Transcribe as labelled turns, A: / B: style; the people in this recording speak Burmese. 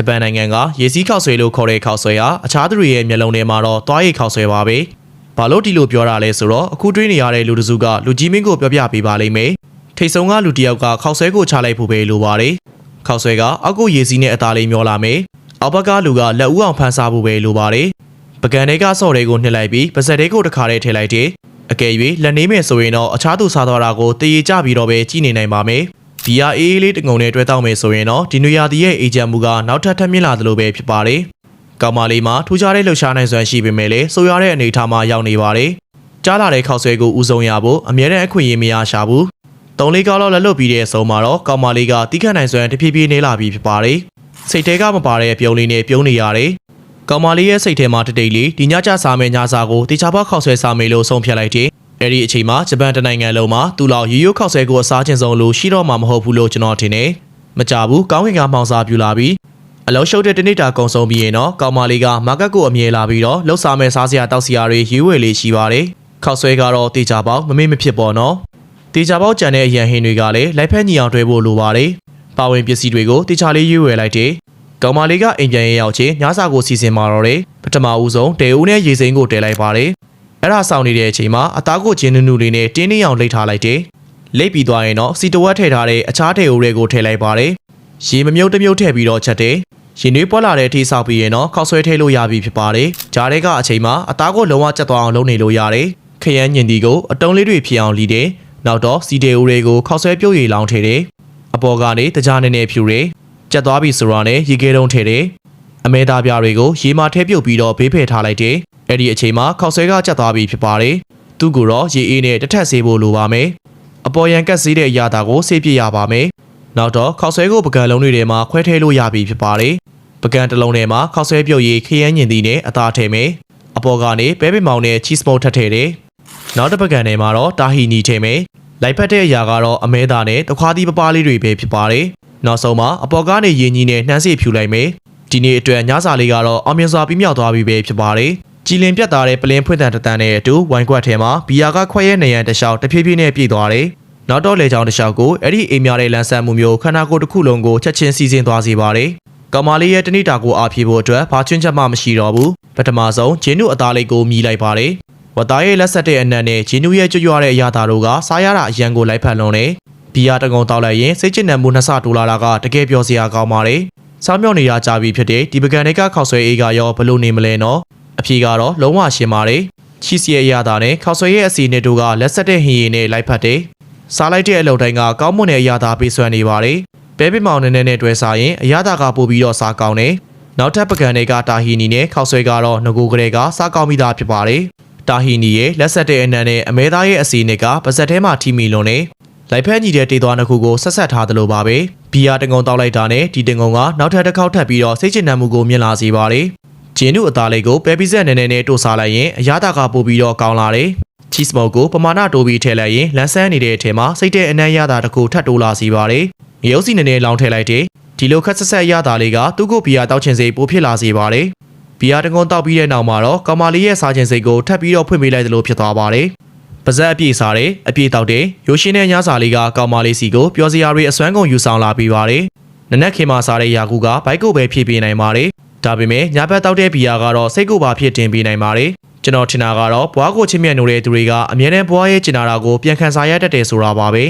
A: ဂျပန်နိုင်ငံကရေစီးခောက်ဆွဲလို့ခေါ်တဲ့ခောက်ဆွဲဟာအခြားသူတွေရဲ့မျက်လုံးထဲမှာတော့သွားရည်ခောက်ဆွဲပါပဲ။ဘာလို့ဒီလိုပြောတာလဲဆိုတော့အခုတွေးနေရတဲ့လူတစ်စုကလူကြီးမင်းကိုပြောပြပေးပါလိမ့်မယ်။ထိတ်ဆုံးကလူတစ်ယောက်ကခောက်ဆွဲကိုချလိုက်ဖို့ပဲလိုပါတယ်။ခောက်ဆွဲကအောက်ကိုရေစီးနဲ့အသားလေးမျောလာမယ်။အောက်ဘက်ကလူကလက်ဦးအောင်ဖန်ဆာဖို့ပဲလိုပါတယ်။ပကံတွေကဆော့တွေကိုနှစ်လိုက်ပြီးပါဇက်တွေကိုတစ်ခါတည်းထည့်လိုက်တယ်။အကယ်၍လက်နေမယ်ဆိုရင်တော့အခြားသူစားသွားတာကိုတည်ရကြပြီးတော့ပဲကြည်နေနိုင်ပါမယ်။ ဒီဟာအေးအေးလေးတငုံနဲ့တွဲတောက်မယ်ဆိုရင်တော့ဒီနွေရာသီရဲ့အေဂျင့်မှုကနောက်ထပ်ထပ်မြင့်လာသလိုပဲဖြစ်ပါတယ်။ကောင်မလေးမှာထူးခြားတဲ့လှုပ်ရှားနိုင်စွမ်းရှိပေမဲ့လည်းဆိုရတဲ့အနေအထားမှာရောက်နေပါတယ်။ကြားလာတဲ့ခောက်ဆွဲကိုဦးဆုံးရဖို့အမြဲတမ်းအခွင့်အရေးမရရှာဘူး။သုံးလေးကောက်လောက်လက်လွတ်ပြီးတဲ့အဆုံးမှာတော့ကောင်မလေးကတိခတ်နိုင်စွမ်းတဖြည်းဖြည်းနေလာပြီးဖြစ်ပါတယ်။စိတ်ထဲကမပါတဲ့ပြုံးလေးနဲ့ပြုံးနေရတယ်။ကောင်မလေးရဲ့စိတ်ထဲမှာတတိတ်လေးဒီညကြစားမယ်ညစာကိုတေချာပေါက်ခောက်ဆွဲစားမယ်လို့ဆုံးဖြတ်လိုက်တယ်။ အဲ့ဒီအချိန်မှာဂျပန်တနိုင်ငံလုံးမှာသူ့လောက်ရိုးရိုးခောက်ဆွဲကိုအစားချင်းဆုံးလို့ရှိတော့မှမဟုတ်ဘူးလို့ကျွန်တော်ထင်တယ်။မကြဘူးကောင်းကင်ကမှောင်စားပြူလာပြီးအလုံးရှုပ်တဲ့တနေ့တာကုံဆုံးပြီးရင်တော့ကောင်မလေးကမာကတ်ကိုအမြဲလာပြီးတော့လှုပ်စားမယ်စားစရာတောက်စရာတွေရွေးဝယ်လေးရှိပါတယ်။ခောက်ဆွဲကတော့တေချာပေါက်မမေ့မဖြစ်ပေါ်နော်။တေချာပေါက်ကြံတဲ့အရန်ဟင်းတွေကလည်းလိုက်ဖက်ညီအောင်တွဲဖို့လိုပါတယ်။ပါဝင်ပစ္စည်းတွေကိုတေချာလေးရွေးဝယ်လိုက်တယ်။ကောင်မလေးကအိမ်ပြန်ရရောက်ချင်းညစာကိုစီစဉ်มาတော့တယ်ပထမဦးဆုံးတေဦးနဲ့ရေစိမ်းကိုတဲလိုက်ပါတယ် အဲ့ဒါဆောင်နေတဲ့အချိန်မှာအသားကိုချင်းနုနုလေးနဲ့တင်းတင်းအောင်လိတ်ထားလိုက်တယ်လိတ်ပြီးသွားရင်တော့စီတဝက်ထည့်ထားတဲ့အခြားတေဦးတွေကိုထည့်လိုက်ပါတယ်ရေမမြုပ်တစ်မြုပ်ထည့်ပြီးတော့ချက်တယ်ရင်နှွေးပွက်လာတဲ့အထိဆောက်ပြီးရင်တော့ခောက်ဆွဲထည့်လို့ရပြီဖြစ်ပါတယ်ဂျားတဲ့ကအချိန်မှာအသားကိုလုံးဝကျက်သွားအောင်လုပ်နေလို့ရတယ်ခရမ်းညင်ဒီကိုအတုံးလေးတွေဖြစ်အောင်လီတယ်နောက်တော့စီတေဦးတွေကိုခောက်ဆွဲပြုတ်ရည်လောင်းထည့်တယ်အပေါ်ကနေတကြားနေနေဖြူတယ်ကျက်သွားပြီဆိုတော့လည်းရေခဲတုံးထဲတယ်အမဲသားပြားတွေကိုရေမာထဲပြုတ်ပြီးတော့ဘေးဖယ်ထားလိုက်တယ် အဲ့ဒီအချိန်မှာခောက်ဆွဲကကျက်သွားပြီဖြစ်ပါတယ်သူ့ကိုတော့ရေအေးနဲ့တစ်ထက်ဆေးဖို့လိုပါမယ်အပေါ်ရန်ကက်ဆေးတဲ့အရာတာကိုဆေးပြရပါမယ်နောက်တော့ခောက်ဆွဲကိုပကံလုံးတွေထဲမှာခွဲထည့်လို့ရပြီဖြစ်ပါတယ်ပကံတစ်လုံးထဲမှာခောက်ဆွဲပြုတ်ရည်ခရမ်းညင်သည်နဲ့အသားထည့်မယ်အပေါ်ကနေပဲပင်မောင်နဲ့ cheese ball ထပ်ထည့်တယ်နောက်တစ်ပကံထဲမှာတော့တာဟီနီထည့်မယ်လိုက်ဖက်တဲ့အရာကတော့အမဲသားနဲ့တခွားသီးပပားလေးတွေပဲဖြစ်ပါတယ်နောက်ဆုံးမှာအပေါ်ကနေရင်ကြီးနဲ့နှမ်းစီဖြူလိုက်မယ်ဒီနေ့အတွက်ညစာလေးကတော့အောင်မြင်စွာပြီးမြောက်သွားပြီပဲဖြစ်ပါတယ် ကြည်လင်ပြတ်သားတဲ့ပလင်းဖွင့်တန်တန်နဲ့အတူဝိုင်းကွက်ထဲမှာဘီယာကခွဲရဲနေရန်တခြားတဖြည်းဖြည်းနဲ့ပြည့်သွားတယ်နောက်တော့လေချောင်းတစ်လျှောက်ကိုအဲ့ဒီအိမ်များတဲ့လမ်းဆန်းမှုမျိုးခန္ဓာကိုယ်တစ်ခုလုံးကိုချက်ချင်းစီစဉ်သွားစေပါတယ်ကောင်မလေးရဲ့တဏိတာကိုအားဖြည့်ဖို့အတွက်ဘာချွင်းချက်မှမရှိတော့ဘူးပထမဆုံးဂျင်းနုအသားလေးကိုမြည်လိုက်ပါတယ်ဝတ်သားရဲ့လက်ဆက်တဲ့အနက်နဲ့ဂျင်းနုရဲ့ကြွကြွတဲ့အရာသားတို့ကစားရတာအရန်ကိုလိုက်ဖက်လုံးတယ်ဘီယာတကုံတောက်လိုက်ရင်စိတ်ချစ်နံမှုနှစ်ဆတိုးလာတာကတကယ်ပြောစရာကောင်းပါတယ်။စောင်းမြောက်နေတာကြာပြီဖြစ်တဲ့ဒီပကံတွေကခောက်ဆွဲအေးကရောဘလို့နေမလဲနော်။ အဖြေကတော့လုံးဝရှင်းပါတယ်။ချီစီရဲ့အရာတာနဲ့ခောက်ဆွဲရဲ့အစီနဲ့တို့ကလက်ဆက်တဲ့ဟင်းရည်နဲ့လိုက်ဖက်တယ်။စားလိုက်တဲ့အလုပ်တိုင်းကကောင်းမွန်တဲ့အရာတာပေးစွမ်းနေပါတယ်။ပဲပင်မောင်နဲ့နဲ့တွဲစားရင်အရာတာကပို့ပြီးတော့စားကောင်းတယ်။နောက်ထပ်ပကံတွေကတာဟီနီနဲ့ခောက်ဆွဲကတော့ငကိုကလေးကစားကောင်းပြီးသားဖြစ်ပါတယ်။တာဟီနီရဲ့လက်ဆက်တဲ့အနံနဲ့အမဲသားရဲ့အစီနဲ့ကပါဇက်ထဲမှာထိမိလွန်နေ။လိုက်ဖက်ညီတဲ့တေးသွားနှစ်ခုကိုဆက်ဆက်ထားသလိုပါပဲဘီယာတငုံတောက်လိုက်တာနဲ့ဒီတငုံကနောက်ထပ်တစ်ခေါက်ထပ်ပြီးတော့စိတ်ချနှံမှုကိုမြင်လာစေပါတယ် ဂျင်းတို့အသားလေးကိုပဲပီဇက်နည်းနည်းနဲ့တိုးစားလိုက်ရင်အရသာကပို့ပြီးတော့ကောင်းလာတယ်ချီစမော့ကိုပမာဏတိုးပြီးထည့်လိုက်ရင်လန်းဆန်းနေတဲ့အထက်မှာစိတ်တဲ့အနံ့ရတာတစ်ခုထပ်တိုးလာစေပါတယ်ငရုတ်စီနည်းနည်းလောင်းထည့်လိုက်တယ်ဒီလိုခက်ဆက်ဆက်ရတာလေးကသူ့ကိုဘီယာတောက်ချင်စိတ်ပိုဖြစ်လာစေပါတယ်ဘီယာတငုံတောက်ပြီးတဲ့နောက်မှာတော့ကောင်မလေးရဲ့စားချင်စိတ်ကိုထပ်ပြီးတော့ဖွင့်ပေးလိုက်သလိုဖြစ်သွားပါတယ်ပါဇက်အပြည့်စားတယ်အပြည့်တောက်တယ်ရိုးရှင်းတဲ့ညစာလေးကကောင်မလေးစီကိုပျော်စရာတွေအစွမ်းကုန်ယူဆောင်လာပြီးပါတယ်နနက်ခင်မှာစားတဲ့ယာကူကဘိုက်ကိုပဲဖြည့်ပေးနိုင်ပါတယ် ဒါပေမဲ့ညဘက်တောက်တဲ့ဘီယာကတော့စိတ်ကိုပါဖြစ်တင်ပေးနိုင်ပါတယ်ကျွန်တော်ထင်တာကတော့ဘွားကိုချင်းမြတ်နိုးတဲ့သူတွေကအမြဲတမ်းဘွားရဲ့ကျင်နာတာကိုပြန်ခံစားရတတ်တယ်ဆိုတာပါပဲ